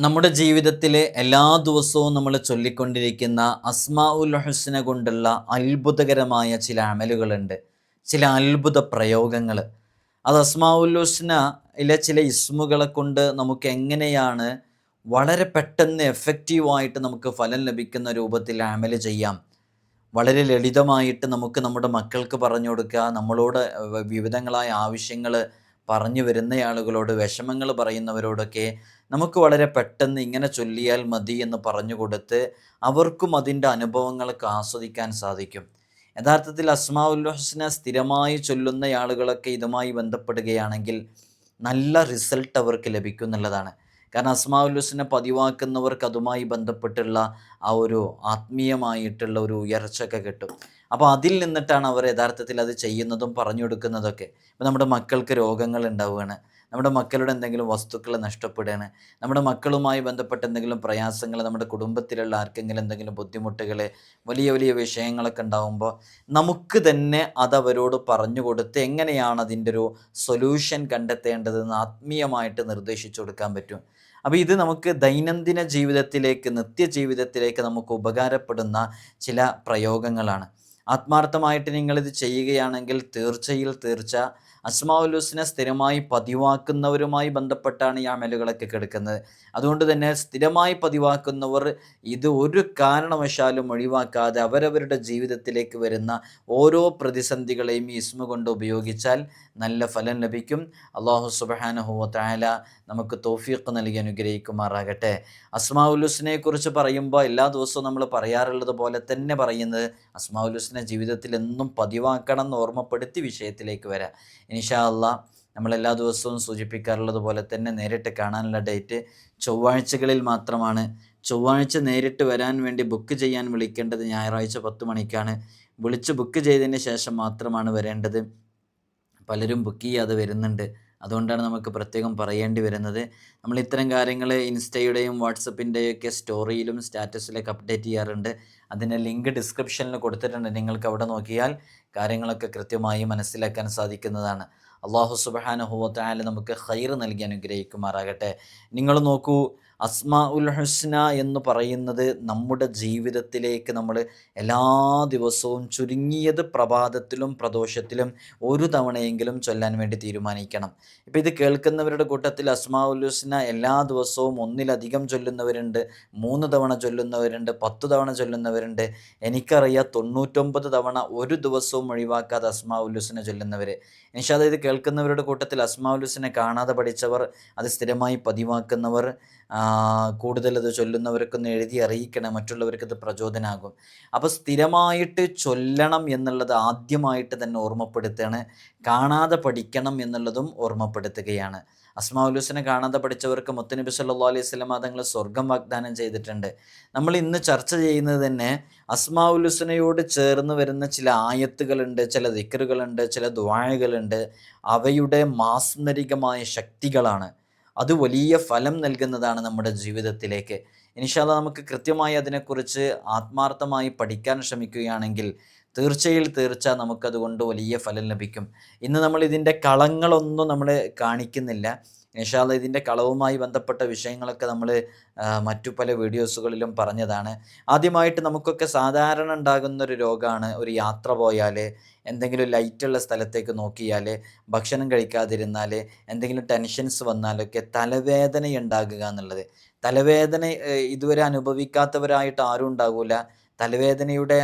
നമ്മുടെ ജീവിതത്തിലെ എല്ലാ ദിവസവും നമ്മൾ ചൊല്ലിക്കൊണ്ടിരിക്കുന്ന അസ്മാ ഉൽ ഹുസ്ന കൊണ്ടുള്ള അത്ഭുതകരമായ ചില അമലുകളുണ്ട്. ചില അത്ഭുത പ്രയോഗങ്ങൾ അത് അസ്മാ ഉൽ ഹുസ്നയിലെ ചില ഇസ്മുകളെ കൊണ്ട് നമുക്ക് എങ്ങനെയാണ് വളരെ പെട്ടെന്ന് എഫക്റ്റീവായിട്ട് നമുക്ക് ഫലം ലഭിക്കുന്ന രൂപത്തിൽ അമൽ ചെയ്യാം. വളരെ ലളിതമായിട്ട് നമുക്ക് നമ്മുടെ മക്കൾക്ക് പറഞ്ഞു കൊടുക്കുക. നമ്മളോട് വിവിധങ്ങളായ ആവശ്യങ്ങൾ പറഞ്ഞു വരുന്ന ആളുകളോട് വിഷമങ്ങൾ പറയുന്നവരോടൊക്കെ നമുക്ക് വളരെ പെട്ടെന്ന് ഇങ്ങനെ ചൊല്ലിയാൽ മതി എന്ന് പറഞ്ഞു കൊടുത്ത് അവർക്കും അതിന്റെ അനുഭവങ്ങളൊക്കെ ആസ്വദിക്കാൻ സാധിക്കും. യഥാർത്ഥത്തിൽ അസ്മാഉൽ ഹുസ്ന സ്ഥിരമായി ചൊല്ലുന്ന ആളുകളൊക്കെ ഇതുമായി ബന്ധപ്പെടുകയാണെങ്കിൽ നല്ല റിസൾട്ട് അവർക്ക് ലഭിക്കും എന്നുള്ളതാണ്. കാരണം അസ്മാവുല്ലൂസിനെ പതിവാക്കുന്നവർക്ക് അതുമായി ബന്ധപ്പെട്ടുള്ള ആ ഒരു ആത്മീയമായിട്ടുള്ള ഒരു ഉയർച്ചയൊക്കെ കിട്ടും. അപ്പോൾ അതിൽ നിന്നിട്ടാണ് അവർ യഥാർത്ഥത്തിൽ അത് ചെയ്യുന്നതും പറഞ്ഞു കൊടുക്കുന്നതൊക്കെ. ഇപ്പം നമ്മുടെ മക്കൾക്ക് രോഗങ്ങൾ ഉണ്ടാവുകയാണ്. നമ്മുടെ മക്കളുടെ എന്തെങ്കിലും വസ്തുക്കൾ നഷ്ടപ്പെടുകയാണ്. നമ്മുടെ മക്കളുമായി ബന്ധപ്പെട്ട എന്തെങ്കിലും പ്രയാസങ്ങൾ നമ്മുടെ കുടുംബത്തിലുള്ള ആർക്കെങ്കിലും എന്തെങ്കിലും ബുദ്ധിമുട്ടുകൾ വലിയ വലിയ വിഷയങ്ങളൊക്കെ ഉണ്ടാകുമ്പോൾ നമുക്ക് തന്നെ അതവരോട് പറഞ്ഞു കൊടുത്ത് എങ്ങനെയാണ് അതിന്റെ ഒരു സൊല്യൂഷൻ കണ്ടെത്തേണ്ടതെന്ന് ആത്മീയമായിട്ട് നിർദ്ദേശിച്ചു കൊടുക്കാൻ പറ്റും. അപ്പോൾ ഇത് നമുക്ക് ദൈനംദിന ജീവിതത്തിലേക്ക് നിത്യ ജീവിതത്തിലേക്ക് നമുക്ക് ഉപകാരപ്പെടുന്ന ചില പ്രയോഗങ്ങളാണ്. ആത്മാർത്ഥമായിട്ട് നിങ്ങളിത് ചെയ്യുകയാണെങ്കിൽ തീർച്ചയിൽ തീർച്ച അസ്മാഉൽ ഹുസ്ന സ്ഥിരമായി പതിവാക്കുന്നവരുമായി ബന്ധപ്പെട്ടാണ് ഈ അമലുകളൊക്കെ കിടക്കുന്നത്. അതുകൊണ്ട് തന്നെ സ്ഥിരമായി പതിവാക്കുന്നവർ ഇത് ഒരു കാരണവശാലും ഒഴിവാക്കാതെ അവരവരുടെ ജീവിതത്തിലേക്ക് വരുന്ന ഓരോ പ്രതിസന്ധികളെയും ഈ ഇസ്മ കൊണ്ട് ഉപയോഗിച്ചാൽ നല്ല ഫലം ലഭിക്കും. അള്ളാഹു സുബാനഹുവ താല നമുക്ക് തോഫീഖ് നൽകി അനുഗ്രഹിക്കുമാറാകട്ടെ. അസ്മാഉൽ ഹുസ്നയെ കുറിച്ച് പറയുമ്പോൾ എല്ലാ ദിവസവും നമ്മൾ പറയാറുള്ളത് പോലെ തന്നെ പറയുന്നത് അസ്മാഉൽ ഹുസ്ന ജീവിതത്തിൽ എന്നും പതിവാക്കണം എന്ന് ഓർമ്മപ്പെടുത്തി വിഷയത്തിലേക്ക് വരാം. ഇൻഷാ അള്ളാ നമ്മൾ എല്ലാ ദിവസവും സൂചിപ്പിക്കാറുള്ളത് പോലെ തന്നെ നേരിട്ട് കാണാനുള്ള ഡേറ്റ് ചൊവ്വാഴ്ചകളിൽ മാത്രമാണ്. ചൊവ്വാഴ്ച നേരിട്ട് വരാൻ വേണ്ടി ബുക്ക് ചെയ്യാൻ വിളിക്കേണ്ടത് ഞായറാഴ്ച പത്ത് മണിക്കാണ്. വിളിച്ച് ബുക്ക് ചെയ്തതിന് ശേഷം മാത്രമാണ് വരേണ്ടത്. പലരും ബുക്ക് ചെയ്യാതെ വരുന്നുണ്ട്. അതുകൊണ്ടാണ് നമുക്ക് പ്രത്യേകം പറയേണ്ടി വരുന്നത്. നമ്മൾ ഇത്തരം കാര്യങ്ങൾ ഇൻസ്റ്റയുടെയും വാട്സപ്പിന്റെയും ഒക്കെ സ്റ്റോറിയിലും സ്റ്റാറ്റസിലൊക്കെ അപ്ഡേറ്റ് ചെയ്യാറുണ്ട്. അതിന്റെ ലിങ്ക് ഡിസ്ക്രിപ്ഷനിൽ കൊടുത്തിട്ടുണ്ട്. നിങ്ങൾക്ക് അവിടെ നോക്കിയാൽ കാര്യങ്ങളൊക്കെ കൃത്യമായി മനസ്സിലാക്കാൻ സാധിക്കുന്നതാണ്. അള്ളാഹു സുബാനുഹുവത്തായാലും നമുക്ക് ഹൈർ നൽകി അനുഗ്രഹിക്കുമാറാകട്ടെ. നിങ്ങൾ നോക്കൂ അസ്മാ ഉൽ ഹുസ്ന എന്ന് പറയുന്നത് നമ്മുടെ ജീവിതത്തിലേക്ക് നമ്മൾ എല്ലാ ദിവസവും ചുരുങ്ങിയത് പ്രഭാതത്തിലും പ്രദോഷത്തിലും ഒരു തവണയെങ്കിലും ചൊല്ലാൻ വേണ്ടി തീരുമാനിക്കണം. ഇപ്പോൾ ഇത് കേൾക്കുന്നവരുടെ കൂട്ടത്തിൽ അസ്മാ ഉൽ ഹുസ്ന എല്ലാ ദിവസവും ഒന്നിലധികം ചൊല്ലുന്നവരുണ്ട് മൂന്ന് തവണ ചൊല്ലുന്നവരുണ്ട് പത്ത് തവണ ചൊല്ലുന്നവരുണ്ട്. എനിക്കറിയാം തൊണ്ണൂറ്റൊമ്പത് തവണ ഒരു ദിവസവും ഒഴിവാക്കാതെ അസ്മാ ഉൽ ഹുസ്ന ചൊല്ലുന്നവർ നിഷാദ് ഇത് കേൾക്കുന്നവരുടെ കൂട്ടത്തിൽ അസ്മാ ഉൽ ഹുസ്നെ കാണാതെ പഠിച്ചവർ അത് സ്ഥിരമായി പതിവാക്കുന്നവർ അത് ചൊല്ലുന്നവർക്കൊന്ന് എഴുതി അറിയിക്കണം മറ്റുള്ളവർക്ക് ഇത് പ്രചോദനമാകും അപ്പോൾ സ്ഥിരമായിട്ട് ചൊല്ലണം എന്നുള്ളത് ആദ്യമായിട്ട് തന്നെ ഓർമ്മപ്പെടുത്തുകയാണ്. കാണാതെ പഠിക്കണം എന്നുള്ളതും ഓർമ്മപ്പെടുത്തുകയാണ്. അസ്മാഉലുസിനെ കാണാതെ പഠിച്ചവർക്ക് മുത്തനബി സല്ലാ അലൈഹി സ്വലം തങ്ങൾ സ്വർഗം വാഗ്ദാനം ചെയ്തിട്ടുണ്ട്. നമ്മൾ ഇന്ന് ചർച്ച ചെയ്യുന്നത് തന്നെ അസ്മാഉലുസിനയോട് ചേർന്ന് വരുന്ന ചില ആയത്തുകളുണ്ട് ചില ദിക്കറുകളുണ്ട് ചില ദ്വാഴകളുണ്ട് അവയുടെ മാസ്മരികമായ ശക്തികളാണ്. അത് വലിയ ഫലം നൽകുന്നതാണ് നമ്മുടെ ജീവിതത്തിലേക്ക്. ഇനിഷാല നമുക്ക് കൃത്യമായി അതിനെക്കുറിച്ച് ആത്മാർത്ഥമായി പഠിക്കാൻ ശ്രമിക്കുകയാണെങ്കിൽ തീർച്ചയിൽ തീർച്ച നമുക്കതുകൊണ്ട് വലിയ ഫലം ലഭിക്കും. ഇന്ന് നമ്മൾ ഇതിന്റെ കളങ്ങളൊന്നും നമ്മൾ കാണിക്കുന്നില്ല. ഇൻഷാല്ല ഇതിന്റെ കളവുമായി ബന്ധപ്പെട്ട വിഷയങ്ങളൊക്കെ നമ്മൾ മറ്റു പല വീഡിയോസുകളിലും പറഞ്ഞതാണ്. ആദ്യമായിട്ട് നമുക്കൊക്കെ സാധാരണ ഉണ്ടാകുന്ന ഒരു രോഗമാണ് ഒരു യാത്ര പോയാൽ എന്തെങ്കിലും ലൈറ്റുള്ള സ്ഥലത്തേക്ക് നോക്കിയാൽ ഭക്ഷണം കഴിക്കാതിരുന്നാൽ എന്തെങ്കിലും ടെൻഷൻസ് വന്നാലൊക്കെ തലവേദന ഉണ്ടാകുക എന്നുള്ളത്. തലവേദന ഇതുവരെ അനുഭവിക്കാത്തവരായിട്ട് ആരും ഉണ്ടാകില്ല തലവേദനയുടെ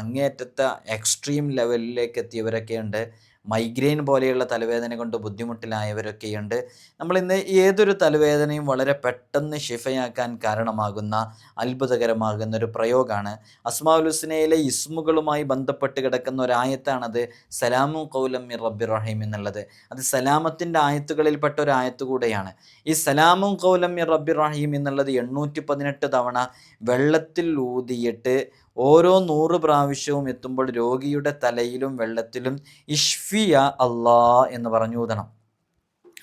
അങ്ങേയറ്റത്തെ എക്സ്ട്രീം ലെവലിലേക്ക് എത്തിയവരൊക്കെ ഉണ്ട്. മൈഗ്രെയിൻ പോലെയുള്ള തലവേദന കൊണ്ട് ബുദ്ധിമുട്ടിലായവരൊക്കെയുണ്ട്. നമ്മൾ ഇന്ന് ഏതൊരു തലവേദനയും വളരെ പെട്ടെന്ന് ഷിഫയാക്കാൻ കാരണമാകുന്ന അത്ഭുതകരമാകുന്ന ഒരു പ്രയോഗമാണ് അസ്മാഉൽ ഹുസ്നയിലെ ഇസ്മുകളുമായി ബന്ധപ്പെട്ട് കിടക്കുന്ന ഒരായത്താണത് സലാമു കൗലം മിർ റബ്ബി റഹീം എന്നുള്ളത്. അത് സലാമത്തിന്റെ ആയത്തുകളിൽപ്പെട്ട ഒരു ആയത്ത് കൂടെയാണ്. ഈ സലാമു കൗലം മിർ റബ്ബി റഹീം എന്നുള്ളത് എണ്ണൂറ്റി പതിനെട്ട് തവണ വെള്ളത്തിൽ ഊതിയിട്ട് ഓരോ നൂറ് പ്രാവശ്യവും എത്തുമ്പോൾ രോഗിയുടെ തലയിലും വെള്ളത്തിലും ഇഷ്ഫിയ അള്ളാ എന്ന് പറഞ്ഞു ഊതണം.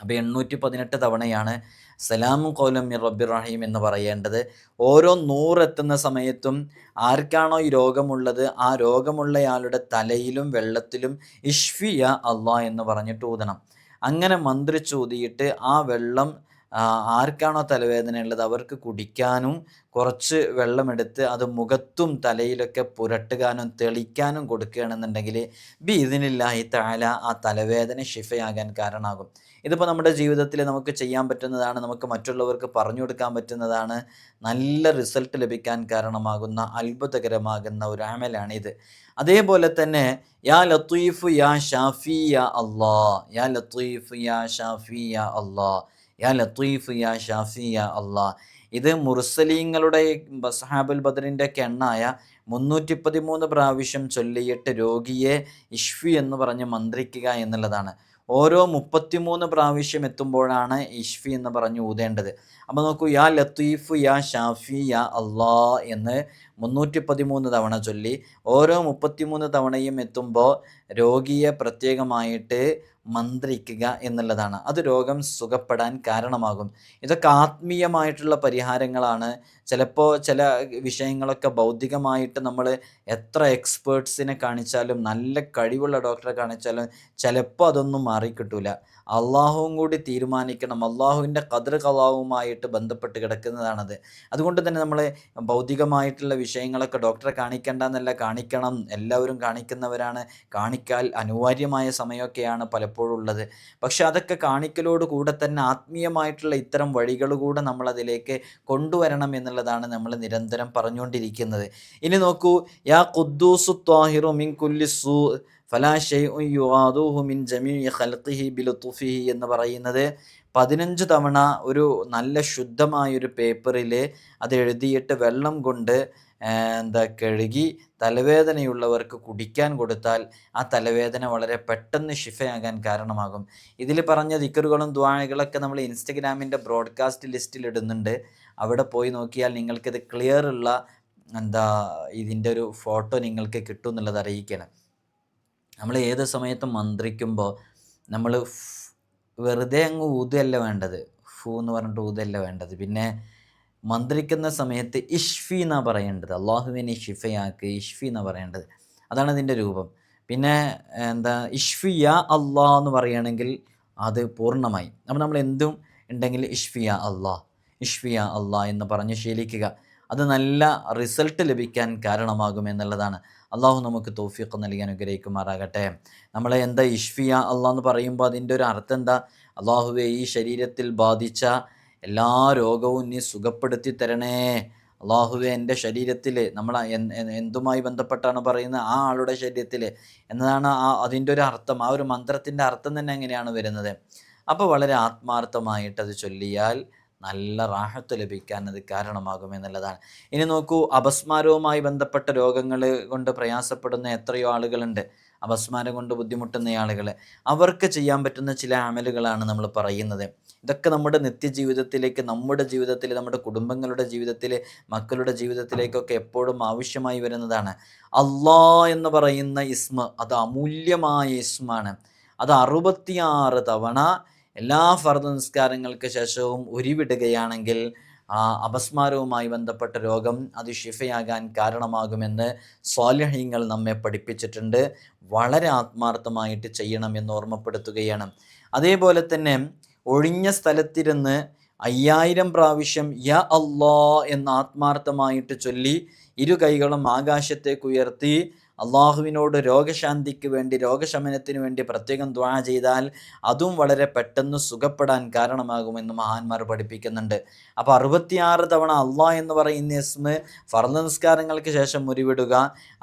അപ്പോൾ എണ്ണൂറ്റി പതിനെട്ട് തവണയാണ് സലാം കോലം മിർ റബ്ബിർ റഹീം എന്ന് പറയേണ്ടത്. ഓരോ നൂറെത്തുന്ന സമയത്തും ആർക്കാണോ ഈ രോഗമുള്ളത്? ആ രോഗമുള്ളയാളുടെ തലയിലും വെള്ളത്തിലും ഇഷ്ഫിയ അള്ളാ എന്ന് പറഞ്ഞിട്ട് ഊതണം. അങ്ങനെ മന്ത്രിച്ചൂതിയിട്ട് ആ വെള്ളം ആർക്കാണോ തലവേദനയുള്ളത് അവർക്ക് കുടിക്കാനും കുറച്ച് വെള്ളമെടുത്ത് അത് മുഖത്തും തലയിലൊക്കെ പുരട്ടുകാനും തെളിക്കാനും കൊടുക്കുകയാണെന്നുണ്ടെങ്കിൽ ബി ഇതിനില്ലാഹി താല ആ തലവേദന ഷിഫയാകാൻ കാരണമാകും. ഇതിപ്പോൾ നമ്മുടെ ജീവിതത്തിൽ നമുക്ക് ചെയ്യാൻ പറ്റുന്നതാണ് നമുക്ക് മറ്റുള്ളവർക്ക് പറഞ്ഞു കൊടുക്കാൻ പറ്റുന്നതാണ് നല്ല റിസൾട്ട് ലഭിക്കാൻ കാരണമാകുന്ന അത്ഭുതകരമാകുന്ന ഒരു അമലാണിത്. അതേപോലെ തന്നെ യാ ലത്തീഫ് യാ ഷാഫി യാ അള്ളാ യാ ലത്തീഫ് യാ ഷാഫി യാ അള്ളാ യാ ലത്തീഫ് യാ ഷാഫി യാ അള്ളാ. ഇത് മുർസലീങ്ങളുടെ സഹാബുൽ ബദറിന്റെ കെണ്ണായ മുന്നൂറ്റി പതിമൂന്ന് പ്രാവശ്യം ചൊല്ലിയിട്ട് രോഗിയെ ഇഷ്ഫി എന്ന് പറഞ്ഞ് മന്ത്രിക്കുക എന്നുള്ളതാണ്. ഓരോ മുപ്പത്തിമൂന്ന് പ്രാവശ്യം എത്തുമ്പോഴാണ് ഇഷ്ഫി എന്ന് പറഞ്ഞ് ഊതേണ്ടത്. അപ്പോൾ നോക്കൂ യാ ലത്തീഫ് യാ ഷാഫി യാ അള്ളാ എന്ന് മുന്നൂറ്റി പതിമൂന്ന് തവണ ചൊല്ലി. ഓരോ മുപ്പത്തിമൂന്ന് തവണയും എത്തുമ്പോൾ രോഗിയെ പ്രത്യേകമായിട്ട് മന്ത്രിക്കുക എന്നുള്ളതാണ്. അത് രോഗം സുഖപ്പെടാൻ കാരണമാകും. ഇതൊക്കെ ആത്മീയമായിട്ടുള്ള പരിഹാരങ്ങളാണ്. ചിലപ്പോൾ ചില വിഷയങ്ങളൊക്കെ ബൗദ്ധികമായിട്ട് നമ്മൾ എത്ര എക്സ്പേർട്സിനെ കാണിച്ചാലും നല്ല കഴിവുള്ള ഡോക്ടറെ കാണിച്ചാലും ചിലപ്പോൾ അതൊന്നും മാറിക്കിട്ടൂല. അള്ളാഹുവും കൂടി തീരുമാനിക്കണം. അള്ളാഹുവിന്റെ കതിർ കലാവുമായിട്ട് ബന്ധപ്പെട്ട് കിടക്കുന്നതാണത്. അതുകൊണ്ട് തന്നെ നമ്മൾ ഭൗതികമായിട്ടുള്ള വിഷയങ്ങളൊക്കെ ഡോക്ടറെ കാണിക്കേണ്ട എന്നല്ല കാണിക്കണം. എല്ലാവരും കാണിക്കുന്നവരാണ്. കാണിക്കാൽ അനിവാര്യമായ സമയമൊക്കെയാണ് പലപ്പോഴും ഉള്ളത് പക്ഷെ അതൊക്കെ കാണിക്കലോട് കൂടെ തന്നെ ആത്മീയമായിട്ടുള്ള ഇത്തരം വഴികൾ കൂടെ നമ്മളതിലേക്ക് കൊണ്ടുവരണം എന്നുള്ളതാണ് നമ്മൾ നിരന്തരം പറഞ്ഞുകൊണ്ടിരിക്കുന്നത്. ഇനി നോക്കൂ യാ ഖുദ്ദൂസു ത്വാഹിറു മിൻ കുല്ലി സൂ ഫലാ ഷൈഉൻ യുവാദൂഹു മിൻ ജമീ ഖൽഖിഹി ബിലുത്ഫിഹി എന്ന് പറയുന്നത് പതിനഞ്ച് തവണ ഒരു നല്ല ശുദ്ധമായൊരു പേപ്പറിൽ അത് എഴുതിയിട്ട് വെള്ളം കൊണ്ട് എന്താ കഴുകി തലവേദനയുള്ളവർക്ക് കുടിക്കാൻ കൊടുത്താൽ ആ തലവേദന വളരെ പെട്ടെന്ന് ഷിഫയാകാൻ കാരണമാകും. ഇതിൽ പറഞ്ഞ ദിക്കറുകളും ദ്വാഴകളൊക്കെ നമ്മൾ ഇൻസ്റ്റഗ്രാമിന്റെ ബ്രോഡ്കാസ്റ്റ് ലിസ്റ്റിൽ ഇടുന്നുണ്ട്. അവിടെ പോയി നോക്കിയാൽ നിങ്ങൾക്കിത് ക്ലിയർ ഉള്ള എന്താ ഇതിന്റെ ഒരു ഫോട്ടോ നിങ്ങൾക്ക് കിട്ടും എന്നുള്ളത് അറിയിക്കണം. നമ്മൾ ഏത് സമയത്തും മന്ത്രിക്കുമ്പോൾ നമ്മൾ വെറുതെ അങ്ങ് ഊതല്ല വേണ്ടത്. ഫു എന്ന് പറഞ്ഞിട്ട് ഊതല്ല വേണ്ടത്. പിന്നെ മന്ത്രിക്കുന്ന സമയത്ത് ഇഷ്ഫി എന്നാണ് പറയേണ്ടത്. അള്ളാഹുവിനെ ഷിഫയാക്ക് ഇഷ്ഫി എന്നാണ് പറയേണ്ടത്. അതാണ് അതിന്റെ രൂപം. പിന്നെ എന്താ ഇഷ്ഫിയ അള്ളാഹ് എന്ന് പറയുകയാണെങ്കിൽ അത് പൂർണമായി. അപ്പോൾ നമ്മൾ എന്തും ഉണ്ടെങ്കിൽ ഇഷ്ഫിയ അള്ളാഹ് ഇഷ്ഫിയ അള്ളാഹ് എന്ന് പറഞ്ഞ് ശീലിക്കുക. അത് നല്ല റിസൾട്ട് ലഭിക്കാൻ കാരണമാകും എന്നുള്ളതാണ്. അള്ളാഹു നമുക്ക് തോഫിയൊക്കെ നൽകി അനുഗ്രഹിക്കുമാറാകട്ടെ. നമ്മളെ എന്താ ഇഷ്ഫിയ അള്ളാഹ് എന്ന് പറയുമ്പോൾ അതിന്റെ ഒരു അർത്ഥം എന്താ? അള്ളാഹുവെ ഈ ശരീരത്തിൽ ബാധിച്ച എല്ലാ രോഗവും നീ സുഖപ്പെടുത്തി തരണേ. അള്ളാഹുവെ എന്റെ ശരീരത്തിൽ നമ്മൾ എന്തുമായി ബന്ധപ്പെട്ടാണ് പറയുന്നത്? ആ ആളുടെ ശരീരത്തിൽ എന്നതാണ് ആ അതിന്റെ ഒരു അർത്ഥം. ആ ഒരു മന്ത്രത്തിന്റെ അർത്ഥം തന്നെ എങ്ങനെയാണ് വരുന്നത്. അപ്പോൾ വളരെ ആത്മാർത്ഥമായിട്ട് അത് ചൊല്ലിയാൽ നല്ല റാഹത്ത് ലഭിക്കാൻ അത് കാരണമാകും എന്നുള്ളതാണ്. ഇനി നോക്കൂ അപസ്മാരവുമായി ബന്ധപ്പെട്ട രോഗങ്ങൾ കൊണ്ട് പ്രയാസപ്പെടുന്ന എത്രയോ ആളുകളുണ്ട്. അപസ്മാരം കൊണ്ട് ബുദ്ധിമുട്ടുന്ന ആളുകൾ അവർക്ക് ചെയ്യാൻ പറ്റുന്ന ചില അമലുകളാണ് നമ്മൾ പറയുന്നത്. ഇതൊക്കെ നമ്മുടെ നിത്യജീവിതത്തിലേക്ക് നമ്മുടെ ജീവിതത്തിൽ നമ്മുടെ കുടുംബങ്ങളുടെ ജീവിതത്തിൽ മക്കളുടെ ജീവിതത്തിലേക്കൊക്കെ എപ്പോഴും ആവശ്യമായി വരുന്നതാണ്. അള്ളാ എന്ന് പറയുന്ന ഇസ്മ അത് അമൂല്യമായ ഇസ്മാണ്. അത് അറുപത്തിയാറ് തവണ എല്ലാ ഫർദ് നിസ്കാരങ്ങൾക്ക് ശേഷവും ഉരുവിടുകയാണെങ്കിൽ ആ അപസ്മാരവുമായി ബന്ധപ്പെട്ട രോഗം അത് ഷിഫയാകാൻ കാരണമാകുമെന്ന് സ്വാലഹ്യങ്ങൾ നമ്മെ പഠിപ്പിച്ചിട്ടുണ്ട്. വളരെ ആത്മാർത്ഥമായിട്ട് ചെയ്യണം എന്ന് ഓർമ്മപ്പെടുത്തുകയാണ്. അതേപോലെ തന്നെ ഒഴിഞ്ഞ സ്ഥലത്തിരുന്ന് അയ്യായിരം പ്രാവശ്യം യ അള്ളാ എന്ന് ആത്മാർത്ഥമായിട്ട് ചൊല്ലി ഇരു കൈകളും ആകാശത്തേക്ക് ഉയർത്തി അള്ളാഹുവിനോട് രോഗശാന്തിക്ക് വേണ്ടി രോഗശമനത്തിന് വേണ്ടി പ്രത്യേകം ദ്വാ ചെയ്താൽ അതും വളരെ പെട്ടെന്ന് സുഖപ്പെടാൻ കാരണമാകുമെന്ന് മഹാന്മാർ പഠിപ്പിക്കുന്നുണ്ട്. അപ്പോൾ അറുപത്തിയാറ് തവണ അള്ളാഹ് എന്ന് പറയുന്ന ഇസ്മ് ഫർദ് നിസ്കാരങ്ങൾക്ക് ശേഷം മുറിവിടുക.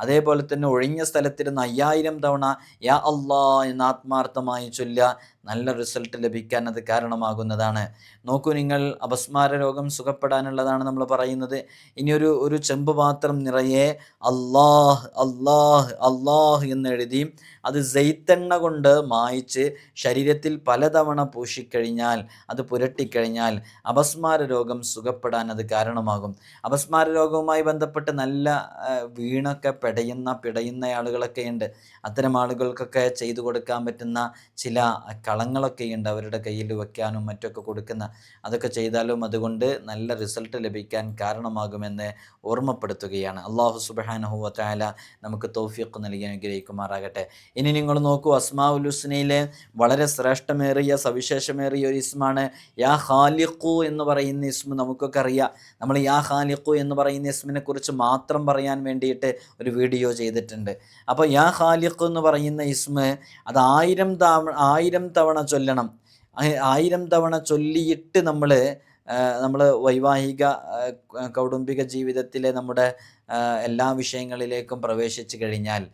അതേപോലെ തന്നെ ഒഴിഞ്ഞ സ്ഥലത്തിരുന്ന് അയ്യായിരം തവണ യാ അള്ളാ എന്ന് ആത്മാർത്ഥമായി ചൊല്ല നല്ല റിസൾട്ട് ലഭിക്കാൻ അത് കാരണമാകുന്നതാണ്. നോക്കൂ നിങ്ങൾ അപസ്മാര രോഗം സുഖപ്പെടാനുള്ളതാണ് നമ്മൾ പറയുന്നത്. ഇനിയൊരു ഒരു ചെമ്പ് പാത്രം നിറയെ അള്ളാഹ് അള്ളാഹ് അള്ളാഹ് എന്ന് എഴുതി അത് ജെയ്ത്തെണ്ണ കൊണ്ട് മായിച്ച് ശരീരത്തിൽ പലതവണ പൂശിക്കഴിഞ്ഞാൽ അത് പുരട്ടിക്കഴിഞ്ഞാൽ അപസ്മാര രോഗം സുഖപ്പെടാൻ അത് കാരണമാകും. അപസ്മാര രോഗവുമായി ബന്ധപ്പെട്ട് നല്ല വീണൊക്കെ പിടയുന്ന പിടയുന്ന ആളുകളൊക്കെ ഉണ്ട്. അത്തരം ആളുകൾക്കൊക്കെ ചെയ്തു കൊടുക്കാൻ പറ്റുന്ന ചില കളങ്ങളൊക്കെ ഉണ്ട് അവരുടെ കയ്യിൽ വെക്കാനും മറ്റൊക്കെ കൊടുക്കുന്ന. അതൊക്കെ ചെയ്താലും അതുകൊണ്ട് നല്ല റിസൾട്ട് ലഭിക്കാൻ കാരണമാകുമെന്ന് ഓർമ്മപ്പെടുത്തുകയാണ്. അള്ളാഹു സുബാനഹുവ താല നമുക്ക് തോഫിയൊക്കെ നൽകി അനുഗ്രഹിക്കുമാറാകട്ടെ. ഇനി നിങ്ങൾ നോക്കൂ അസ്മാ ഉലുസ്നയിലെ വളരെ ശ്രേഷ്ഠമേറിയ സവിശേഷമേറിയ ഒരു ഇസ്മാണ്. യാ ഖാലിഖു എന്ന് പറയുന്ന ഇസ്മ നമുക്കൊക്കെ അറിയാം. നമ്മൾ യാ ഖാലിഖു എന്ന് പറയുന്ന ഇസ്മിനെ കുറിച്ച് മാത്രം പറയാൻ വേണ്ടിയിട്ട് ഒരു വീഡിയോ ചെയ്തിട്ടുണ്ട്. അപ്പോൾ യാ ഖാലിഖു എന്ന് പറയുന്ന ഇസ്മ അത് ആയിരം തവണ ആയിരം തവണ ചൊല്ലണം. ആയിരം തവണ ചൊല്ലിയിട്ട് നമ്മൾ നമ്മൾ വൈവാഹിക കൗടുംബിക ജീവിതത്തിലെ നമ്മുടെ എല്ലാ വിഷയങ്ങളിലേക്കും പ്രവേശിച്ചു കഴിഞ്ഞാൽ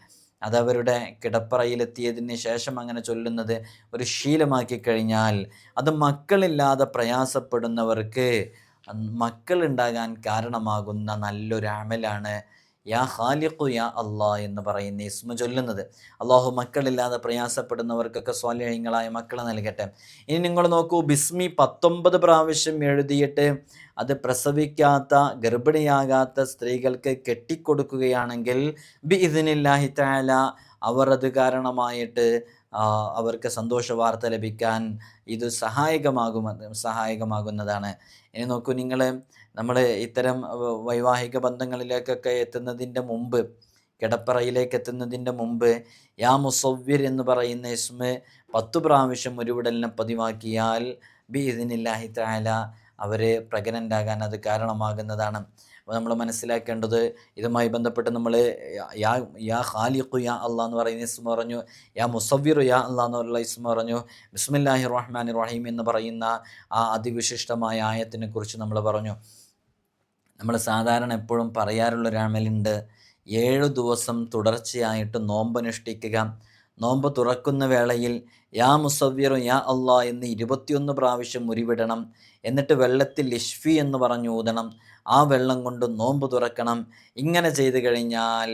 അതവരുടെ കിടപ്പറയിലെത്തിയതിന് ശേഷം അങ്ങനെ ചൊല്ലുന്നത് ഒരു ശീലമാക്കി കഴിഞ്ഞാൽ അത് മക്കളില്ലാതെ പ്രയാസപ്പെടുന്നവർക്ക് മക്കളുണ്ടാകാൻ കാരണമാകുന്ന നല്ലൊരു അമലാണ് യാ ഖാലിഖു യാ അള്ളാ എന്ന് പറയുന്ന ഇസ്മ ചൊല്ലുന്നത്. അള്ളാഹു മക്കളില്ലാതെ പ്രയാസപ്പെടുന്നവർക്കൊക്കെ സ്വാലിഹ്യങ്ങളായ മക്കളെ നൽകട്ടെ. ഇനി നിങ്ങൾ നോക്കൂ ബിസ്മി പത്തൊമ്പത് പ്രാവശ്യം എഴുതിയിട്ട് അത് പ്രസവിക്കാത്ത ഗർഭിണിയാകാത്ത സ്ത്രീകൾക്ക് കെട്ടിക്കൊടുക്കുകയാണെങ്കിൽ ബി ഇതിനില്ലാഹി താല അവർ അത് കാരണമായിട്ട് അവർക്ക് സന്തോഷ വാർത്ത ലഭിക്കാൻ ഇത് സഹായകമാകും സഹായകമാകുന്നതാണ്. ഇനി നോക്കൂ നിങ്ങൾ നമ്മൾ ഇത്തരം വൈവാഹിക ബന്ധങ്ങളിലേക്കൊക്കെ എത്തുന്നതിന്റെ മുമ്പ് കിടപ്പറയിലേക്ക് എത്തുന്നതിന്റെ മുമ്പ് യാ മുസവ്വിർ എന്ന് പറയുന്ന ഇസ്മ പത്തു പ്രാവശ്യം ഒരുവിടലിനെ പതിവാക്കിയാൽ ബി ഇതിനില്ലാഹി താല അവർ പ്രഗ്നന്റാകാൻ അത് കാരണമാകുന്നതാണ്. അപ്പോൾ നമ്മൾ മനസ്സിലാക്കേണ്ടത് ഇതുമായി ബന്ധപ്പെട്ട് നമ്മൾ യാ യാ ഖാലിഖു യാ അള്ളാ എന്ന് പറയുന്ന ഇസ്മ പറഞ്ഞു യാ മുസവ്വിറു യാ അള്ളാ എന്നുള്ള ഇസ്മ പറഞ്ഞു ബിസ്മില്ലാഹി റഹ്മാൻ റഹീം എന്ന് പറയുന്ന ആ അതിവിശിഷ്ടമായ ആയത്തിനെ കുറിച്ച് നമ്മൾ പറഞ്ഞു. നമ്മൾ സാധാരണ എപ്പോഴും പറയാറുള്ളൊരു അമലുണ്ട്. ഏഴു ദിവസം തുടർച്ചയായിട്ട് നോമ്പനുഷ്ഠിക്കുക നോമ്പ് തുറക്കുന്ന വേളയിൽ യാ മുസവ്യറും യാ അള്ളാ എന്ന് ഇരുപത്തിയൊന്ന് പ്രാവശ്യം ഉരുവിടണം. എന്നിട്ട് വെള്ളത്തിൽ ഇഷ്ഫി എന്ന് പറഞ്ഞു ഊതണം. ആ വെള്ളം കൊണ്ട് നോമ്പ് തുറക്കണം. ഇങ്ങനെ ചെയ്തു കഴിഞ്ഞാൽ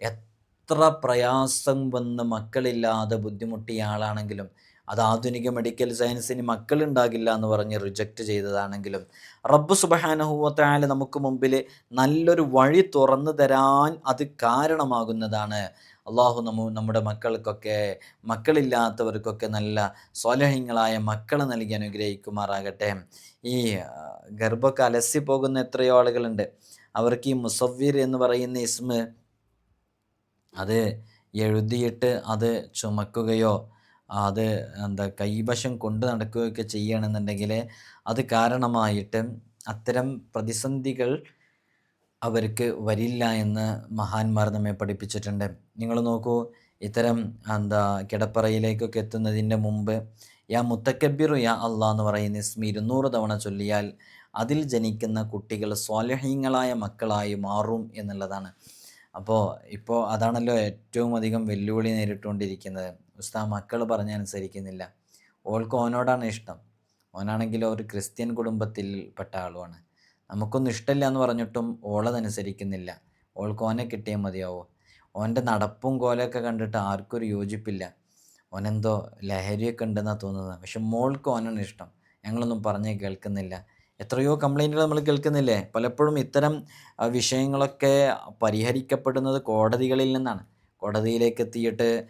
എത്ര പ്രയാസം വന്ന് മക്കളില്ലാതെ ബുദ്ധിമുട്ടിയ ആളാണെങ്കിലും അത് ആധുനിക മെഡിക്കൽ സയൻസിന് മക്കളുണ്ടാകില്ല എന്ന് പറഞ്ഞ് റിജക്റ്റ് ചെയ്തതാണെങ്കിലും റബ്ബ് സുബഹാനഹൂവത്തായാലും നമുക്ക് മുമ്പിൽ നല്ലൊരു വഴി തുറന്നു തരാൻ അത് കാരണമാകുന്നതാണ്. അള്ളാഹു നമ്മ നമ്മുടെ മക്കൾക്കൊക്കെ മക്കളില്ലാത്തവർക്കൊക്കെ നല്ല സ്വലഹ്യങ്ങളായ മക്കളെ നൽകി അനുഗ്രഹിക്കുമാറാകട്ടെ. ഈ ഗർഭമൊക്കെ അലസി പോകുന്ന എത്രയോ ആളുകളുണ്ട്. അവർക്ക് ഈ മുസവീർ എന്ന് പറയുന്ന ഇസ്മ അത് എഴുതിയിട്ട് അത് ചുമക്കുകയോ അത് എന്താ കൈവശം കൊണ്ട് നടക്കുകയൊക്കെ ചെയ്യുകയാണെന്നുണ്ടെങ്കിൽ അത് കാരണമായിട്ട് അത്തരം പ്രതിസന്ധികൾ അവർക്ക് വരില്ല എന്ന് മഹാന്മാർ നമ്മെ പഠിപ്പിച്ചിട്ടുണ്ട്. നിങ്ങൾ നോക്കൂ ഇത്തരം എന്താ കിടപ്പറയിലേക്കൊക്കെ എത്തുന്നതിന്റെ മുമ്പ് യാ മുത്തക്കബിറു യാ അള്ളാ എന്ന് പറയുന്ന ഇസ്മി ഇരുന്നൂറ് തവണ ചൊല്ലിയാൽ അതിൽ ജനിക്കുന്ന കുട്ടികൾ സ്വാലഹീങ്ങളായ മക്കളായി മാറും എന്നുള്ളതാണ്. അപ്പോൾ ഇപ്പോൾ അതാണല്ലോ ഏറ്റവും അധികം വെല്ലുവിളി നേരിട്ടുകൊണ്ടിരിക്കുന്നത്. ഉസ്താ മക്കൾ പറഞ്ഞനുസരിക്കുന്നില്ല. ഓൾക്ക് ഓനോടാണ് ഇഷ്ടം. ഓനാണെങ്കിലോ ഒരു ക്രിസ്ത്യൻ കുടുംബത്തിൽ പെട്ട ആളുമാണ്. നമുക്കൊന്നും ഇഷ്ടമില്ല എന്ന് പറഞ്ഞിട്ടും ഓളതനുസരിക്കുന്നില്ല ഓൾക്ക് ഓനെ കിട്ടിയാൽ മതിയാവോ? ഓന്റെ നടപ്പും കോലൊക്കെ കണ്ടിട്ട് ആർക്കും ഒരു യോജിപ്പില്ല. ഓനെന്തോ ലഹരിയൊക്കെ ഉണ്ടെന്നാണ് തോന്നുന്നത്. പക്ഷെ മോൾക്ക് ഓനാണ് ഇഷ്ടം. ഞങ്ങളൊന്നും പറഞ്ഞ് കേൾക്കുന്നില്ല. എത്രയോ കംപ്ലൈന്റുകൾ നമ്മൾ കേൾക്കുന്നില്ലേ? പലപ്പോഴും ഇത്തരം വിഷയങ്ങളൊക്കെ പരിഹരിക്കപ്പെടുന്നത് കോടതികളിൽ നിന്നാണ്. കോടതിയിലേക്ക് എത്തിയിട്ട്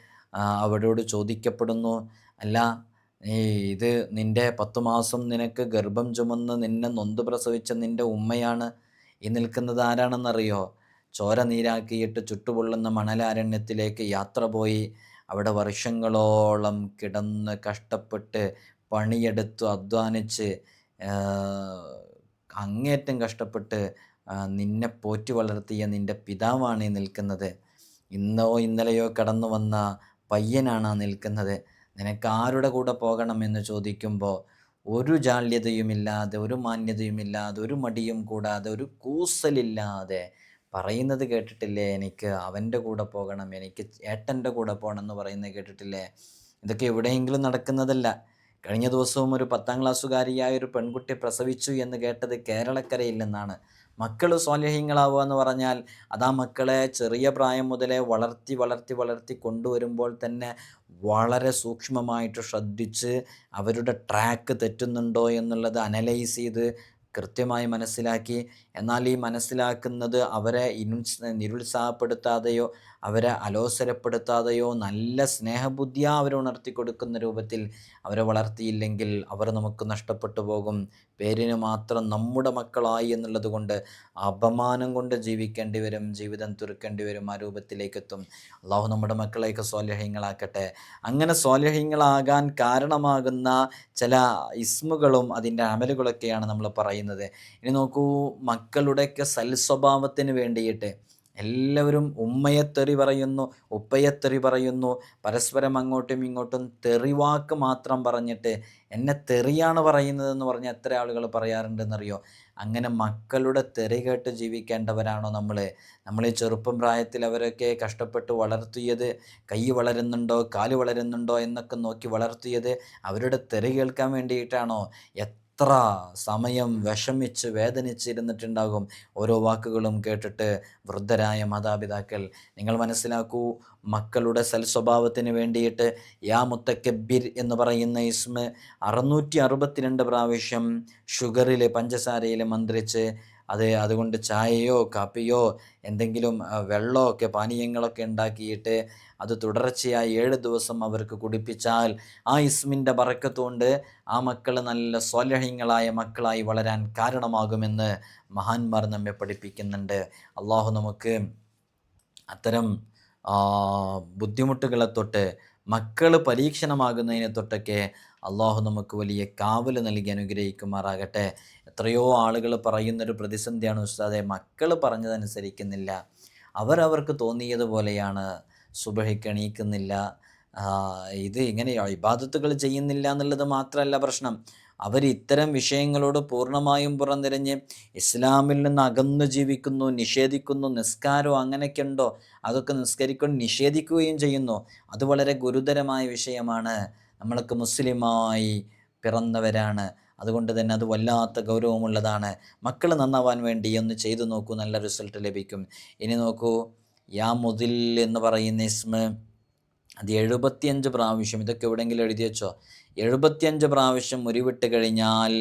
അവരോട് ചോദിക്കപ്പെടുന്നു അല്ല ഇത് നിന്റെ പത്തു മാസം നിനക്ക് ഗർഭം ചുമന്ന് നിന്നെ നൊന്ത് പ്രസവിച്ച നിന്റെ ഉമ്മയാണ്. ഈ നിൽക്കുന്നത് ആരാണെന്നറിയോ? ചോര നീരാക്കിയിട്ട് ചുട്ടുപൊള്ളുന്ന മണലാരണ്യത്തിലേക്ക് യാത്ര പോയി. അവിടെ വർഷങ്ങളോളം കിടന്ന് കഷ്ടപ്പെട്ട് പണിയെടുത്ത് അധ്വാനിച്ച് അങ്ങേറ്റം കഷ്ടപ്പെട്ട് നിന്നെ പോറ്റി വളർത്തിയ നിന്റെ പിതാവാണ് ഈ നിൽക്കുന്നത്. ഇന്നോ ഇന്നലെയോ കടന്നു വന്ന പയ്യനാണ് നിൽക്കുന്നത്. നിനക്ക് ആരുടെ കൂടെ പോകണമെന്ന് ചോദിക്കുമ്പോൾ ഒരു ജാള്യതയുമില്ലാതെ ഒരു മാന്യതയുമില്ലാതെ ഒരു മടിയും കൂടാതെ ഒരു കൂസലില്ലാതെ പറയുന്നത് കേട്ടിട്ടില്ലേ? എനിക്ക് അവന്റെ കൂടെ പോകണം എനിക്ക് ഏട്ടന്റെ കൂടെ പോകണം എന്ന് പറയുന്നത് കേട്ടിട്ടില്ലേ? ഇതൊക്കെ എവിടെയെങ്കിലും നടക്കുന്നതല്ല. കഴിഞ്ഞ ദിവസവും ഒരു പത്താം ക്ലാസ്സുകാരിയായ ഒരു പെൺകുട്ടി പ്രസവിച്ചു എന്ന് കേട്ടത് കേരളക്കരയിൽ നിന്നാണ്. മക്കൾ സ്വാലഹ്യങ്ങളാവുക എന്ന് പറഞ്ഞാൽ ആ മക്കളെ ചെറിയ പ്രായം മുതലേ വളർത്തി വളർത്തി വളർത്തി കൊണ്ടുവരുമ്പോൾ തന്നെ വളരെ സൂക്ഷ്മമായിട്ട് ശ്രദ്ധിച്ച് അവരുടെ ട്രാക്ക് തെറ്റുന്നുണ്ടോ എന്നുള്ളത് അനലൈസ് ചെയ്ത് കൃത്യമായി മനസ്സിലാക്കി. എന്നാൽ ഈ മനസ്സിലാക്കുന്നത് അവരെ നിരുത്സാഹപ്പെടുത്താതെയോ അവരെ അലോസരപ്പെടുത്താതെയോ നല്ല സ്നേഹബുദ്ധിയാ അവരെ ഉണർത്തി കൊടുക്കുന്ന രൂപത്തിൽ അവരെ വളർത്തിയില്ലെങ്കിൽ അവർ നമുക്ക് നഷ്ടപ്പെട്ടു പോകും. പേരിന് മാത്രം നമ്മുടെ മക്കളായി എന്നുള്ളത് കൊണ്ട് അപമാനം കൊണ്ട് ജീവിക്കേണ്ടി വരും ജീവിതം തുറക്കേണ്ടി വരും ആ രൂപത്തിലേക്കെത്തും. അള്ളാഹു നമ്മുടെ മക്കളെയൊക്കെ സ്വാലഹ്യങ്ങളാക്കട്ടെ. അങ്ങനെ സ്വാലഹ്യങ്ങളാകാൻ കാരണമാകുന്ന ചില ഇസ്മുകളും അതിന്റെ അമലുകളൊക്കെയാണ് നമ്മൾ പറയുന്നത്. ഇനി നോക്കൂ മക്കളുടെയൊക്കെ സൽസ്വഭാവത്തിന് വേണ്ടിയിട്ട് എല്ലാവരും ഉമ്മയെ തെറി പറയുന്നു ഉപ്പയെ തെറി പറയുന്നു പരസ്പരം അങ്ങോട്ടും ഇങ്ങോട്ടും തെറിവാക്ക് മാത്രം പറഞ്ഞിട്ട് എന്നെ തെറിയാണ് പറയുന്നതെന്ന് പറഞ്ഞ് എത്ര ആളുകൾ പറയാറുണ്ടെന്നറിയോ? അങ്ങനെ മക്കളുടെ തെറി കേട്ട് ജീവിക്കേണ്ടവരാണോ നമ്മൾ നമ്മൾ ഈ ചെറുപ്പം പ്രായത്തിൽ അവരൊക്കെ കഷ്ടപ്പെട്ട് വളർത്തിയത് കൈ വളരുന്നുണ്ടോ കാൽ വളരുന്നുണ്ടോ എന്നൊക്കെ നോക്കി വളർത്തിയത് അവരുടെ തെറി കേൾക്കാൻ വേണ്ടിയിട്ടാണോ? എത്ര സമയം വിഷമിച്ച് വേദനിച്ചിരുന്നിട്ടുണ്ടാകും? ഓരോ വാക്കുകളും കേട്ടിട്ട് വൃദ്ധരായ മാതാപിതാക്കൾ നിങ്ങൾ മനസ്സിലാക്കൂ മക്കളുടെ സൽസ്വഭാവത്തിന് വേണ്ടിയിട്ട് യാ മുത്തക്കബിർ എന്ന് പറയുന്ന ഇസ്മ അറുന്നൂറ്റി അറുപത്തിരണ്ട് പ്രാവശ്യം ഷുഗറിൽ പഞ്ചസാരയിൽ മന്ത്രിച്ച് അത് അതുകൊണ്ട് ചായയോ കാപ്പിയോ എന്തെങ്കിലും ആ, വെള്ളമോ ഒക്കെ പാനീയങ്ങളൊക്കെ ഉണ്ടാക്കിയിട്ട് അത് തുടർച്ചയായി ഏഴ് ദിവസം അവർക്ക് കുടിപ്പിച്ചാൽ ആ ഇസ്മിന്റെ ബറക്കത്തുകൊണ്ട് ആ മക്കൾ നല്ല സ്വലഹ്യങ്ങളായ മക്കളായി വളരാൻ കാരണമാകുമെന്ന് മഹാന്മാർ നമ്മെ പഠിപ്പിക്കുന്നുണ്ട്. അള്ളാഹു നമുക്ക് അത്തരം ബുദ്ധിമുട്ടുകളെ തൊട്ട് മക്കൾ പരീക്ഷണമാകുന്നതിനെ തൊട്ടൊക്കെ അള്ളാഹു നമുക്ക് വലിയ കാവൽ നൽകി അനുഗ്രഹിക്കുമാറാകട്ടെ. എത്രയോ ആളുകൾ പറയുന്നൊരു പ്രതിസന്ധിയാണ് ഉസ്താദെ മക്കൾ പറഞ്ഞതനുസരിക്കുന്നില്ല. അവരവർക്ക് തോന്നിയതുപോലെയാണ് സുബഹിക്ക് എണീക്കുന്നില്ല. ഇത് ഇങ്ങനെ ഇബാദത്തുകൾ ചെയ്യുന്നില്ല എന്നുള്ളത് മാത്രമല്ല പ്രശ്നം. അവർ ഇത്തരം വിഷയങ്ങളോട് പൂർണമായും പുറംതിരിഞ്ഞ് ഇസ്ലാമിൽ നിന്ന് അകന്നു ജീവിക്കുന്നു നിഷേധിക്കുന്നു നിസ്കാരമോ അങ്ങനെയൊക്കെ ഉണ്ടോ? അതൊക്കെ നിസ്കരിക്കൊണ്ട് നിഷേധിക്കുകയും ചെയ്യുന്നു. അത് വളരെ ഗുരുതരമായ വിഷയമാണ്. നമ്മൾക്ക് മുസ്ലിമായി പിറന്നവരാണ്. അതുകൊണ്ട് തന്നെ അത് വല്ലാത്ത ഗൗരവമുള്ളതാണ്. മക്കൾ നന്നാവാൻ വേണ്ടി ഒന്ന് ചെയ്തു നോക്കൂ നല്ല റിസൾട്ട് ലഭിക്കും. ഇനി നോക്കൂ യാ മുതിൽ എന്ന് പറയുന്ന ഇസ്മ അത് എഴുപത്തിയഞ്ച് പ്രാവശ്യം ഇതൊക്കെ എവിടെയെങ്കിലും എഴുതി വെച്ചോ? എഴുപത്തിയഞ്ച് പ്രാവശ്യം മുരിവിട്ട് കഴിഞ്ഞാൽ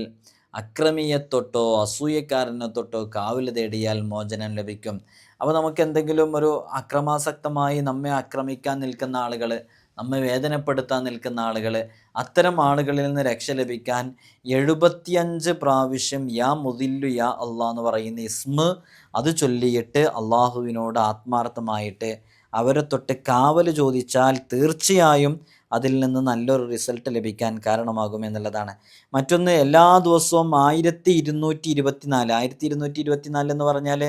അക്രമിയെ തൊട്ടോ അസൂയക്കാരനെ തൊട്ടോ കാവിൽ തേടിയാൽ മോചനം ലഭിക്കും. അപ്പോൾ നമുക്ക് എന്തെങ്കിലും ഒരു അക്രമാസക്തമായി നമ്മെ ആക്രമിക്കാൻ നിൽക്കുന്ന ആളുകൾ നമ്മെ വേദനപ്പെടുത്താൻ നിൽക്കുന്ന ആളുകൾ അത്തരം ആളുകളിൽ നിന്ന് രക്ഷ ലഭിക്കാൻ എഴുപത്തിയഞ്ച് പ്രാവശ്യം യാ മുതില്ലു യാ അള്ളാഹ് എന്ന് പറയുന്ന ഇസ്മ അത് ചൊല്ലിയിട്ട് അള്ളാഹുവിനോട് ആത്മാർത്ഥമായിട്ട് അവരെ തൊട്ട് കാവൽ ചോദിച്ചാൽ തീർച്ചയായും അതിൽ നിന്ന് നല്ലൊരു റിസൾട്ട് ലഭിക്കാൻ കാരണമാകും എന്നുള്ളതാണ്. മറ്റൊന്ന് എല്ലാ ദിവസവും ആയിരത്തി ഇരുന്നൂറ്റി ഇരുപത്തിനാല്. ആയിരത്തി ഇരുന്നൂറ്റി ഇരുപത്തിനാല് എന്ന് പറഞ്ഞാൽ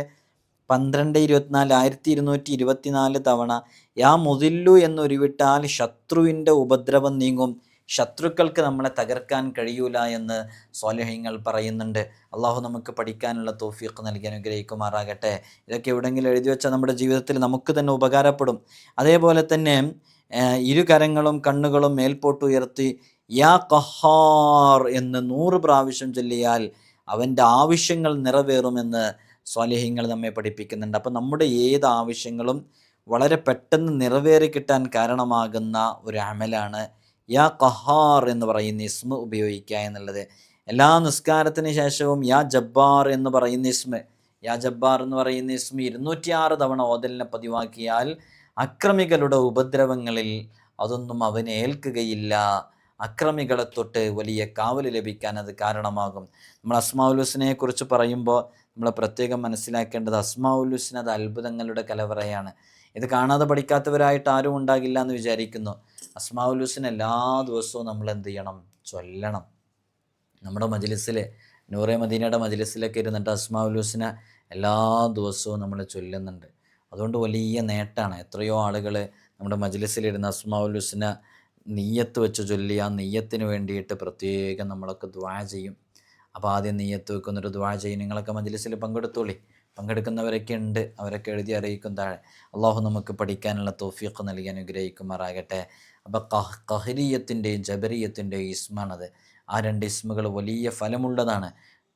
പന്ത്രണ്ട് ഇരുപത്തിനാല് ആയിരത്തി ഇരുന്നൂറ്റി ഇരുപത്തിനാല് തവണ യാ മുതില്ലു എന്നൊരുവിട്ടാൽ ശത്രുവിന്റെ ഉപദ്രവം നീങ്ങും. ശത്രുക്കൾക്ക് നമ്മളെ തകർക്കാൻ കഴിയൂല എന്ന് സ്വാലഹ്യങ്ങൾ പറയുന്നുണ്ട്. അള്ളാഹു നമുക്ക് പഠിക്കാനുള്ള തോഫിയൊക്കെ നൽകി അനുഗ്രഹിക്കുമാറാകട്ടെ. ഇതൊക്കെ എവിടെയെങ്കിലും എഴുതി വെച്ചാൽ നമ്മുടെ ജീവിതത്തിൽ നമുക്ക് തന്നെ ഉപകാരപ്പെടും. അതേപോലെ തന്നെ ഇരുകരങ്ങളും ഇരു കരങ്ങളും കണ്ണുകളും മേൽപോട്ടുയർത്തി യാ കഹാർ എന്ന് നൂറ് പ്രാവശ്യം ചൊല്ലിയാൽ അവന്റെ ആവശ്യങ്ങൾ നിറവേറുമെന്ന് സ്വാലിഹ്യങ്ങൾ നമ്മെ പഠിപ്പിക്കുന്നുണ്ട്. അപ്പോൾ നമ്മുടെ ഏത് ആവശ്യങ്ങളും വളരെ പെട്ടെന്ന് നിറവേറി കിട്ടാൻ കാരണമാകുന്ന ഒരു അമലാണ് യാ കഹാർ എന്ന് പറയുന്ന ഇസ്മ ഉപയോഗിക്കുക എന്നുള്ളത്. എല്ലാ നിസ്കാരത്തിന് ശേഷവും യാ ജബ്ബാർ എന്ന് പറയുന്ന ഇസ്മ യാ ജബ്ബാർ എന്ന് പറയുന്ന ഇസ്മ ഇരുന്നൂറ്റിയാറ് തവണ ഓതലിനെ പതിവാക്കിയാൽ അക്രമികളുടെ ഉപദ്രവങ്ങളിൽ അതൊന്നും അവനെ ഏൽക്കുകയില്ല. അക്രമികളെ തൊട്ട് വലിയ കാവൽ ലഭിക്കാൻ അത് കാരണമാകും. നമ്മൾ അസ്മാഉൽ ഹുസ്നയെ കുറിച്ച് പറയുമ്പോൾ നമ്മൾ പ്രത്യേകം മനസ്സിലാക്കേണ്ടത് അത് അത്ഭുതങ്ങളുടെ കലവറയാണ്. ഇത് കാണാതെ പഠിക്കാത്തവരായിട്ട് ആരും ഉണ്ടാകില്ല എന്ന് വിചാരിക്കുന്നു. അസ്മാഉൽ ഹുസ്ന എല്ലാ ദിവസവും നമ്മൾ എന്ത് ചെയ്യണം? ചൊല്ലണം. നമ്മുടെ മജിലിസിൽ നൂറെ മദീനയുടെ മജിലിസിലൊക്കെ ഇരുന്നിട്ട് അസ്മാഉൽ ഹുസ്ന എല്ലാ ദിവസവും നമ്മൾ ചൊല്ലുന്നുണ്ട്. അതുകൊണ്ട് വലിയ നേട്ടമാണ് എത്രയോ ആളുകൾ നമ്മുടെ മജ്ലിസിലിരുന്ന് അസ്മാഉൽ ഹുസ്ന നീയത്ത് വെച്ച് ചൊല്ലി ആ നീയത്തിന് വേണ്ടിയിട്ട് പ്രത്യേകം നമ്മളൊക്കെ ദ്വാ ചെയ്യും. അപ്പോൾ ആദ്യം നീയത്ത് വെക്കുന്നൊരു ദ്വാ ചെയ്യും. നിങ്ങളൊക്കെ മജ്ലിസിൽ പങ്കെടുത്തോളി. പങ്കെടുക്കുന്നവരൊക്കെ ഉണ്ട്. അവരൊക്കെ എഴുതി അറിയിക്കും താഴെ. അള്ളാഹു നമുക്ക് പഠിക്കാനുള്ള തോഫീഖ് നൽകി അനുഗ്രഹിക്കുമാറാകട്ടെ. അപ്പോൾ കഹ് കഹരിയത്തിന്റെയും ജബരിയത്തിന്റെയും ഇസ്മാണത്. ആ രണ്ട് ഇസ്മുകൾ വലിയ ഫലമുള്ളതാണ്.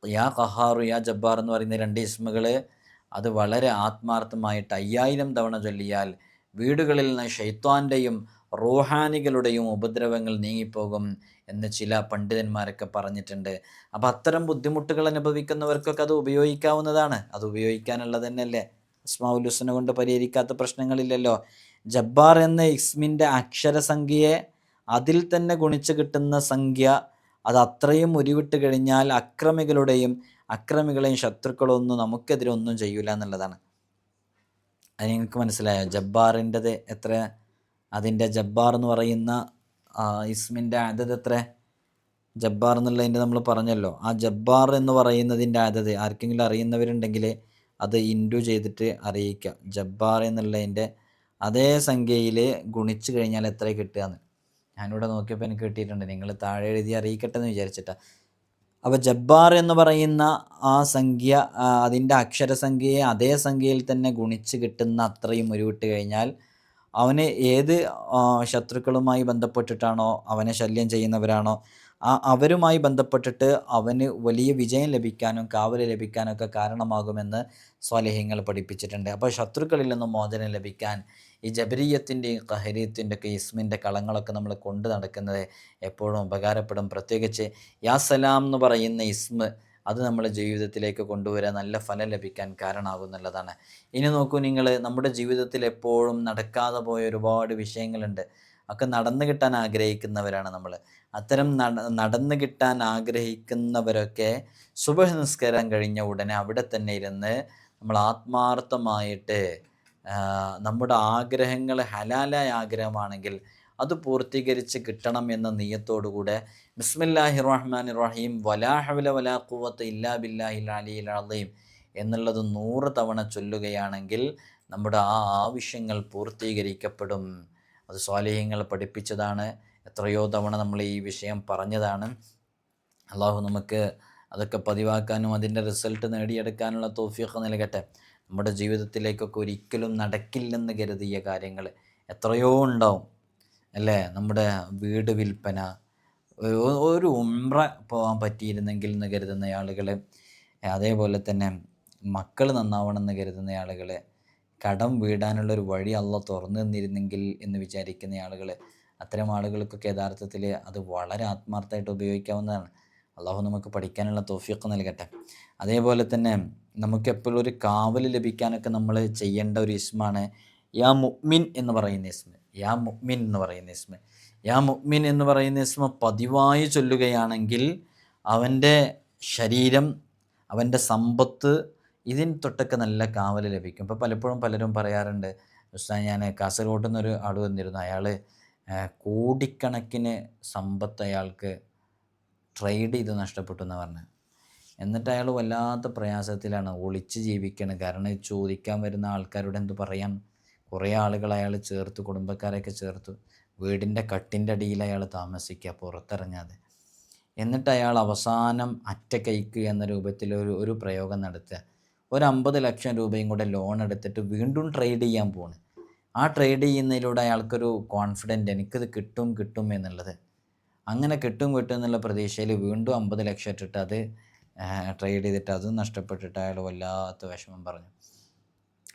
യാ കഹാറു യാ ജബ്ബാർ എന്ന് പറയുന്ന രണ്ട് ഇസ്മുകൾ അത് വളരെ ആത്മാർത്ഥമായിട്ട് അയ്യായിരം തവണ ചൊല്ലിയാൽ വീടുകളിൽ നിന്ന് ഷെയ്ത്താന്റെയും റൂഹാനികളുടെയും ഉപദ്രവങ്ങൾ നീങ്ങിപ്പോകും എന്ന് ചില പണ്ഡിതന്മാരൊക്കെ പറഞ്ഞിട്ടുണ്ട്. അപ്പോൾ അത്തരം ബുദ്ധിമുട്ടുകൾ അനുഭവിക്കുന്നവർക്കൊക്കെ അത് ഉപയോഗിക്കാവുന്നതാണ്. അത് ഉപയോഗിക്കാനുള്ളത് തന്നെയല്ലേ? അസ്മാഉൽ ഹുസ്ന കൊണ്ട് പരിഹരിക്കാത്ത പ്രശ്നങ്ങളില്ലല്ലോ. ജബ്ബാർ എന്ന ഇസ്മിന്റെ അക്ഷരസംഖ്യയെ അതിൽ തന്നെ ഗുണിച്ച് കിട്ടുന്ന സംഖ്യ അത് അത്രയും ഉരുവിട്ട് കഴിഞ്ഞാൽ അക്രമികളുടെയും അക്രമികളെയും ശത്രുക്കളൊന്നും നമുക്കെതിരെ ഒന്നും ചെയ്യൂല എന്നുള്ളതാണ്. അത് നിങ്ങൾക്ക് മനസ്സിലായോ? ജബ്ബാറിന്റെത് എത്ര അതിന്റെ ജബ്ബാർ എന്ന് പറയുന്ന ഇസ്മിന്റെ അതത് എത്ര? ജബ്ബാർ എന്നുള്ളതിന്റെ നമ്മൾ പറഞ്ഞല്ലോ. ആ ജബ്ബാർ എന്ന് പറയുന്നതിന്റെ അതത് ആർക്കെങ്കിലും അറിയുന്നവരുണ്ടെങ്കിൽ അത് ഇന്റു ചെയ്തിട്ട് അറിയിക്കുക. ജബ്ബാർ എന്നുള്ളതിന്റെ അതേ സംഖ്യയിൽ ഗുണിച്ച് കഴിഞ്ഞാൽ എത്ര കിട്ടുകയെന്ന് ഞാനിവിടെ നോക്കിയപ്പോൾ എനിക്ക് കിട്ടിയിട്ടുണ്ട്. നിങ്ങൾ താഴെ എഴുതി അറിയിക്കട്ടെ എന്ന് വിചാരിച്ചിട്ടാണ് അപ്പോൾ ജബ്ബാർ എന്ന് പറയുന്ന ആ സംഖ്യ അതിന്റെ അക്ഷരസംഖ്യയെ അതേ സംഖ്യയിൽ തന്നെ ഗുണിച്ച് കിട്ടുന്ന അത്രയും ഉരുവിട്ട് കഴിഞ്ഞാൽ അവന് ഏത് ശത്രുക്കളുമായി ബന്ധപ്പെട്ടിട്ടാണോ അവനെ ശല്യം ചെയ്യുന്നവരാണോ ആ അവരുമായി ബന്ധപ്പെട്ടിട്ട് അവന് വലിയ വിജയം ലഭിക്കാനും കാവൽ ലഭിക്കാനൊക്കെ കാരണമാകുമെന്ന് സ്വാലിഹ്യങ്ങൾ പഠിപ്പിച്ചിട്ടുണ്ട്. അപ്പോൾ ശത്രുക്കളിൽ നിന്നും മോചനം ലഭിക്കാൻ ഈ ജബരീയത്തിന്റെയും കഹരീയത്തിന്റെ ഒക്കെ ഇസ്മിന്റെ കളങ്ങളൊക്കെ നമ്മൾ കൊണ്ട് നടക്കുന്നത് എപ്പോഴും ഉപകാരപ്പെടും. പ്രത്യേകിച്ച് യാ സലാം എന്ന് പറയുന്ന ഇസ്മ് അത് നമ്മുടെ ജീവിതത്തിലേക്ക് കൊണ്ടുവരാൻ നല്ല ഫലം ലഭിക്കാൻ കാരണമാകും എന്നുള്ളതാണ്. ഇനി നോക്കൂ നിങ്ങൾ നമ്മുടെ ജീവിതത്തിൽ എപ്പോഴും നടക്കാതെ പോയ ഒരുപാട് വിഷയങ്ങളുണ്ട്. ഒക്കെ നടന്നു കിട്ടാൻ ആഗ്രഹിക്കുന്നവരാണ് നമ്മൾ. അത്തരം നടന്നു കിട്ടാൻ ആഗ്രഹിക്കുന്നവരൊക്കെ സുബഹ കഴിഞ്ഞ ഉടനെ അവിടെ തന്നെ ഇരുന്ന് നമ്മൾ ആത്മാർത്ഥമായിട്ട് നമ്മുടെ ആഗ്രഹങ്ങൾ ഹലാലായ ആഗ്രഹമാണെങ്കിൽ അത് പൂർത്തീകരിച്ച് കിട്ടണം എന്ന നീയത്തോടുകൂടെ ബിസ്മില്ലാഹി റഹ്മാൻ റഹീം വലാ ഹവല വലാ കുവത്ത് ഇല്ലാ ബില്ലാഹി അലിയിൽ അളീം എന്നുള്ളത് നൂറ് തവണ ചൊല്ലുകയാണെങ്കിൽ നമ്മുടെ ആ ആവശ്യങ്ങൾ പൂർത്തീകരിക്കപ്പെടും. അത് സ്വാലിഹ്യങ്ങൾ പഠിപ്പിച്ചതാണ്. എത്രയോ തവണ നമ്മൾ ഈ വിഷയം പറഞ്ഞതാണ്. അള്ളാഹു നമുക്ക് അതൊക്കെ പതിവാക്കാനും അതിന്റെ റിസൾട്ട് നേടിയെടുക്കാനുള്ള തോഫിയൊക്കെ നൽകട്ടെ. നമ്മുടെ ജീവിതത്തിലേക്കൊക്കെ ഒരിക്കലും നടക്കില്ലെന്ന് കരുതിയ കാര്യങ്ങൾ എത്രയോ ഉണ്ടാവും. അല്ലേ? നമ്മുടെ വീട് വിൽപ്പന ഒരു- ഉംറ പോകാൻ പറ്റിയിരുന്നെങ്കിൽ എന്ന് കരുതുന്ന ആളുകൾ അതേപോലെ തന്നെ മക്കൾ നന്നാവണം എന്ന് കരുതുന്ന ആളുകൾ കടം വീടാനുള്ള ഒരു വഴി അല്ല തുറന്നു തന്നിരുന്നെങ്കിൽ എന്ന് വിചാരിക്കുന്ന ആളുകൾ അത്തരം ആളുകൾക്കൊക്കെ യഥാർത്ഥത്തിൽ അത് വളരെ ആത്മാർത്ഥമായിട്ട് ഉപയോഗിക്കാവുന്നതാണ്. അള്ളാഹു നമുക്ക് പഠിക്കാനുള്ള തോഫിയൊക്കെ നൽകട്ടെ. അതേപോലെ തന്നെ നമുക്കെപ്പോഴും ഒരു കാവൽ ലഭിക്കാനൊക്കെ നമ്മൾ ചെയ്യേണ്ട ഒരു ഇസ്മാണ് യാ മുഅ്മിൻ എന്ന് പറയുന്ന ഇസ്മ യാ മുഅ്മിൻ എന്ന് പറയുന്ന ഇസ്മ. യാ മുഗ്മിൻ എന്ന് പറയുന്ന ഇസ്മ പതിവായി ചൊല്ലുകയാണെങ്കിൽ അവന്റെ ശരീരം അവന്റെ സമ്പത്ത് ഇതിന് തൊട്ടൊക്കെ നല്ല കാവൽ ലഭിക്കും. ഇപ്പോൾ പലപ്പോഴും പലരും പറയാറുണ്ട് ഉസ്താൻ ഞാൻ കാസർഗോഡ് നിന്നൊരു ആൾ വന്നിരുന്നു. അയാൾ കോടിക്കണക്കിന് സമ്പത്ത് അയാൾക്ക് ട്രേഡ് ചെയ്ത് നഷ്ടപ്പെട്ടു എന്ന് പറഞ്ഞു. എന്നിട്ട് അയാൾ വല്ലാത്ത പ്രയാസത്തിലാണ് ഒളിച്ച് ജീവിക്കണം. കാരണം ചോദിക്കാൻ വരുന്ന ആൾക്കാരോട് എന്ത് പറയാം കുറേ ആളുകൾ അയാൾ ചേർത്ത് കുടുംബക്കാരെയൊക്കെ ചേർത്തു. വീടിന്റെ കട്ടിന്റെ അടിയിൽ അയാൾ താമസിക്കുക പുറത്തിറങ്ങാതെ. എന്നിട്ട് അയാൾ അവസാനം അറ്റ കൈക്ക് എന്ന രൂപത്തിൽ ഒരു ഒരു പ്രയോഗം നടത്തുക. ഒരു അമ്പത് ലക്ഷം രൂപയും കൂടെ ലോൺ എടുത്തിട്ട് വീണ്ടും ട്രേഡ് ചെയ്യാൻ പോണ്. ആ ട്രേഡ് ചെയ്യുന്നതിലൂടെ അയാൾക്കൊരു കോൺഫിഡന്റ് എനിക്കിത് കിട്ടും കിട്ടും എന്നുള്ളത്. അങ്ങനെ കിട്ടും കിട്ടും എന്നുള്ള പ്രതീക്ഷയിൽ വീണ്ടും അമ്പത് ലക്ഷം ഇട്ടിട്ട് അത് ട്രേഡ് ചെയ്തിട്ട് അതും നഷ്ടപ്പെട്ടിട്ട് അയാൾ വല്ലാത്ത വിഷമം പറഞ്ഞു.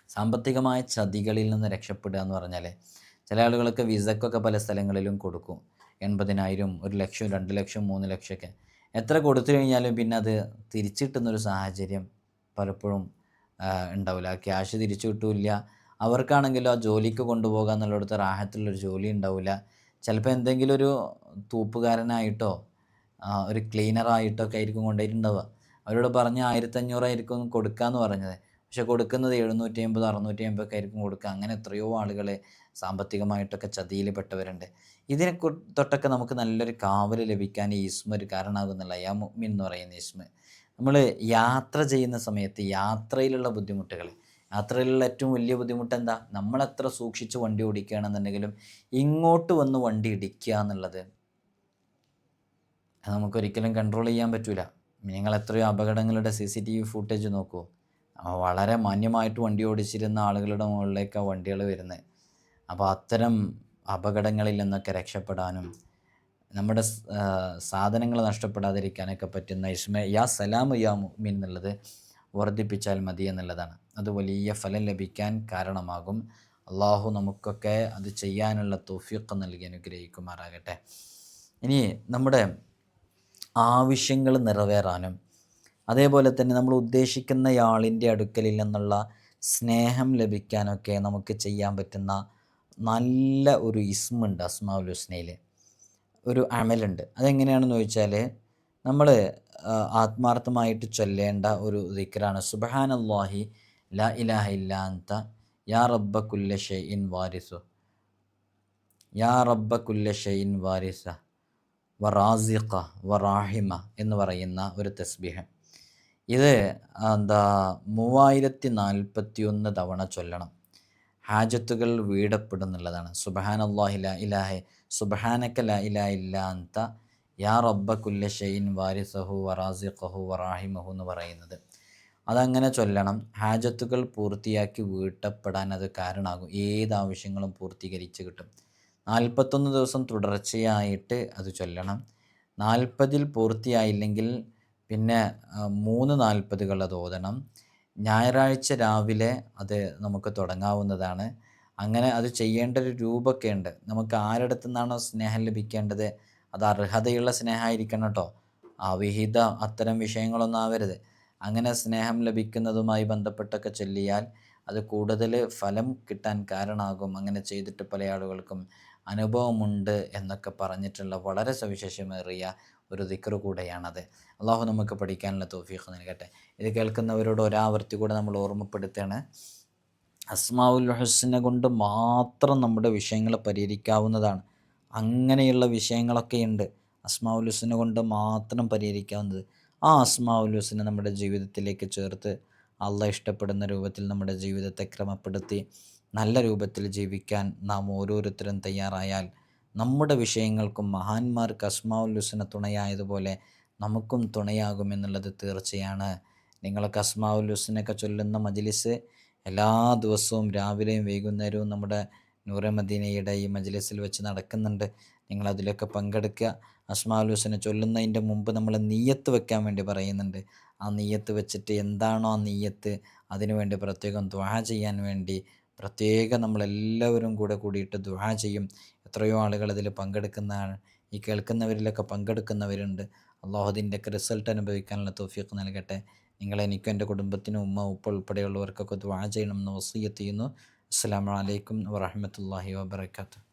സാമ്പത്തികമായ ചതികളിൽ നിന്ന് രക്ഷപ്പെടുക എന്ന് പറഞ്ഞാൽ ചില ആളുകളൊക്കെ വിസക്കൊക്കെ പല സ്ഥലങ്ങളിലും കൊടുക്കും. എൺപതിനായിരം ഒരു ലക്ഷം രണ്ട് ലക്ഷം മൂന്ന് ലക്ഷമൊക്കെ. എത്ര കൊടുത്തു കഴിഞ്ഞാലും പിന്നെ അത് തിരിച്ചു കിട്ടുന്നൊരു സാഹചര്യം പലപ്പോഴും ഉണ്ടാവില്ല. ക്യാഷ് തിരിച്ചു കിട്ടില്ല. അവർക്കാണെങ്കിലും ആ ജോലിക്ക് കൊണ്ടുപോകാൻ എന്നുള്ളിടത്ത് റാഹത്തുള്ളൊരു ജോലി ഉണ്ടാവില്ല. ചിലപ്പോൾ എന്തെങ്കിലും ഒരു തൂപ്പുകാരനായിട്ടോ ഒരു ക്ലീനറായിട്ടോ ഒക്കെ ആയിരിക്കും കൊണ്ടുപോയിട്ടുണ്ടാവുക. അവരോട് പറഞ്ഞ് ആയിരത്തഞ്ഞൂറായിരിക്കും കൊടുക്കാമെന്ന് പറഞ്ഞത്. പക്ഷെ കൊടുക്കുന്നത് എഴുന്നൂറ്റി അമ്പത് അറുന്നൂറ്റി അമ്പതൊക്കെ ആയിരിക്കും കൊടുക്കുക. അങ്ങനെ എത്രയോ ആളുകൾ സാമ്പത്തികമായിട്ടൊക്കെ ചതിയിൽ പെട്ടവരുണ്ട് ഇതിനെ തൊട്ടൊക്കെ നമുക്ക് നല്ലൊരു കാവൽ ലഭിക്കാൻ ഈ ഇസ്മ ഒരു കാരണമാകുന്നില്ല യാ മുഅ്മിൻ എന്ന് പറയുന്ന ഇസ്മ നമ്മൾ യാത്ര ചെയ്യുന്ന സമയത്ത് യാത്രയിലുള്ള ബുദ്ധിമുട്ടുകൾ യാത്രയിലുള്ള ഏറ്റവും വലിയ ബുദ്ധിമുട്ട് എന്താ? നമ്മൾ എത്ര സൂക്ഷിച്ച് വണ്ടി ഓടിക്കുകയാണെന്നുണ്ടെങ്കിലും ഇങ്ങോട്ട് വന്ന് വണ്ടി ഇടിക്കുക എന്നുള്ളത്. അത് നമുക്കൊരിക്കലും കൺട്രോൾ ചെയ്യാൻ പറ്റൂല. നിങ്ങൾ എത്രയോ അപകടങ്ങളുടെ C C T V footage നോക്കൂ. വളരെ മാന്യമായിട്ട് വണ്ടി ഓടിച്ചിരുന്ന ആളുകളുടെ മുകളിലേക്കാണ് വണ്ടികൾ വരുന്നത്. അപ്പോൾ അത്തരം അപകടങ്ങളിൽ നിന്നൊക്കെ രക്ഷപ്പെടാനും നമ്മുടെ സാധനങ്ങൾ നഷ്ടപ്പെടാതിരിക്കാനൊക്കെ പറ്റുന്ന ഇസ്മ യാ സലാമു യാ മുഅ്മിൻ എന്നുള്ളത് വർദ്ധിപ്പിച്ചാൽ മതി എന്നുള്ളതാണ്. അത് വലിയ ഫലം ലഭിക്കാൻ കാരണമാകും. അള്ളാഹു നമുക്കൊക്കെ അത് ചെയ്യാനുള്ള തോഫിയൊക്കെ നൽകി അനുഗ്രഹിക്കുമാറാകട്ടെ. ഇനി നമ്മുടെ ആവശ്യങ്ങൾ നിറവേറാനും അതേപോലെ തന്നെ നമ്മൾ ഉദ്ദേശിക്കുന്നയാളിന്റെ അടുക്കലിൽ നിന്നുള്ള സ്നേഹം ലഭിക്കാനൊക്കെ നമുക്ക് ചെയ്യാൻ പറ്റുന്ന നല്ല ഒരു ഇസ്മുണ്ട് അസ്മാഉൽ ഹുസ്നയിൽ ഒരു അമലുണ്ട്. അതെങ്ങനെയാണെന്ന് ചോദിച്ചാൽ നമ്മൾ ആത്മാർത്ഥമായിട്ട് ചൊല്ലേണ്ട ഒരു ദിക്റാണ്. അള്ളാഹി ലാ ഇലാഹ ഇല്ലാ യാ റബ്ബ കുല്ല ഷെയ്ൻ വാരിസു യാ റബ്ബ കുല്ല ഷെയ്ൻ വാരിസ വറാസിഖ വറാഹിമ എന്ന് പറയുന്ന ഒരു തസ്ബീഹ്. ഇത് എന്താ മൂവായിരത്തി നാൽപ്പത്തി ഒന്ന് തവണ ചൊല്ലണം. ഹാജത്തുകൾ വീടപ്പെടുന്നുള്ളതാണ്. സുബഹാനല്ലാഹി ലാ ഇലാഹെ സുബഹാനക്ക ലാ ഇലാ ഇല്ലാത്ത യാ റബ്ബ കുല്ല ഷെയ്ൻ വാരിസഹു വറാസിഖഹു വറാഹിമഹു എന്ന് പറയുന്നത്. അതങ്ങനെ ചൊല്ലണം. ഹാജത്തുകൾ പൂർത്തിയാക്കി വീട്ടപ്പെടാൻ അത് കാരണമാകും ഏത് ആവശ്യങ്ങളും പൂർത്തീകരിച്ച് കിട്ടും. നാൽപ്പത്തൊന്ന് ദിവസം തുടർച്ചയായിട്ട് അത് ചൊല്ലണം. നാൽപ്പതിൽ പൂർത്തിയായില്ലെങ്കിൽ പിന്നെ മൂന്ന് നാൽപ്പതുകൾ അത് ഓതണം. ഞായറാഴ്ച രാവിലെ അത് നമുക്ക് തുടങ്ങാവുന്നതാണ്. അങ്ങനെ അത് ചെയ്യേണ്ട ഒരു രൂപമൊക്കെ ഉണ്ട്. നമുക്ക് ആരുടെ നിന്നാണോ സ്നേഹം ലഭിക്കേണ്ടത്? അത് അർഹതയുള്ള സ്നേഹമായിരിക്കണം കേട്ടോ. അവിഹിത അത്തരം വിഷയങ്ങളൊന്നും ആവരുത്. അങ്ങനെ സ്നേഹം ലഭിക്കുന്നതുമായി ബന്ധപ്പെട്ടൊക്കെ ചൊല്ലിയാൽ അത് കൂടുതൽ ഫലം കിട്ടാൻ കാരണമാകും. അങ്ങനെ ചെയ്തിട്ട് പല ആളുകൾക്കും അനുഭവമുണ്ട് എന്നൊക്കെ പറഞ്ഞിട്ടുള്ള വളരെ സവിശേഷമേറിയ ഒരു ദിക്റ് കൂടെയാണത്. അള്ളാഹു നമുക്ക് പഠിക്കാനുള്ള തോഫീഖ് നൽകട്ടെ. ഇത് കേൾക്കുന്നവരോട് ഒരാവർത്തി കൂടെ നമ്മൾ ഓർമ്മപ്പെടുത്തുകയാണ്. അസ്മാവുൽ ഹുസിനെ കൊണ്ട് മാത്രം നമ്മുടെ വിഷയങ്ങൾ പരിഹരിക്കാവുന്നതാണ്. അങ്ങനെയുള്ള വിഷയങ്ങളൊക്കെ ഉണ്ട്. അസ്മാവുൽ ഹുസിനെ കൊണ്ട് മാത്രം പരിഹരിക്കാവുന്നത്. ആ അസ്മാവുൽ ഹുസിനെ നമ്മുടെ ജീവിതത്തിലേക്ക് ചേർത്ത് അള്ള ഇഷ്ടപ്പെടുന്ന രൂപത്തിൽ നമ്മുടെ ജീവിതത്തെ ക്രമപ്പെടുത്തി നല്ല രൂപത്തിൽ ജീവിക്കാൻ നാം ഓരോരുത്തരും തയ്യാറായാൽ നമ്മുടെ വിഷയങ്ങൾക്കും മഹാന്മാർക്ക് ഹുസ്ന തുണയായതുപോലെ നമുക്കും തുണയാകുമെന്നുള്ളത് തീർച്ചയാണ്. നിങ്ങളൊക്കെ അസ്മാവുൽ ഹുസിനൊക്കെ ചൊല്ലുന്ന മജ്ലിസ് എല്ലാ ദിവസവും രാവിലെയും വൈകുന്നേരവും നമ്മുടെ നൂറമദീനയുടെ ഈ മജ്ലിസിൽ വെച്ച് നടക്കുന്നുണ്ട്. നിങ്ങൾ അതിലൊക്കെ പങ്കെടുക്കുക. അസ്മാഉൽ ഹുസനെ ചൊല്ലുന്നതിന്റെ മുമ്പ് നമ്മൾ നീയത്ത് വെക്കാൻ വേണ്ടി പറയുന്നുണ്ട്. ആ നീയത്ത് വെച്ചിട്ട് എന്താണോ ആ നീയത്ത് അതിനുവേണ്ടി പ്രത്യേകം ദ്വാ ചെയ്യാൻ വേണ്ടി പ്രത്യേകം നമ്മളെല്ലാവരും കൂടെ കൂടിയിട്ട് ദ്വാ ചെയ്യും. എത്രയോ ആളുകൾ അതിൽ പങ്കെടുക്കുന്നതാണ്. ഈ കേൾക്കുന്നവരിലൊക്കെ പങ്കെടുക്കുന്നവരുണ്ട്. അള്ളാഹുദിന്റെയൊക്കെ റിസൾട്ട് അനുഭവിക്കാനുള്ള തോഫിയൊക്കെ നൽകട്ടെ. നിങ്ങളെ എനിക്കും എന്റെ കുടുംബത്തിനും ഉമ്മ ഉപ്പ ഉൾപ്പെടെയുള്ളവർക്കൊക്കെ ദ്വാ ചെയ്യണമെന്ന് വസീയത്ത് ചെയ്യുന്നു. അസ്സാം വലൈക്കും വാഹമത്തല്ലാഹി വാബർക്കാത്തു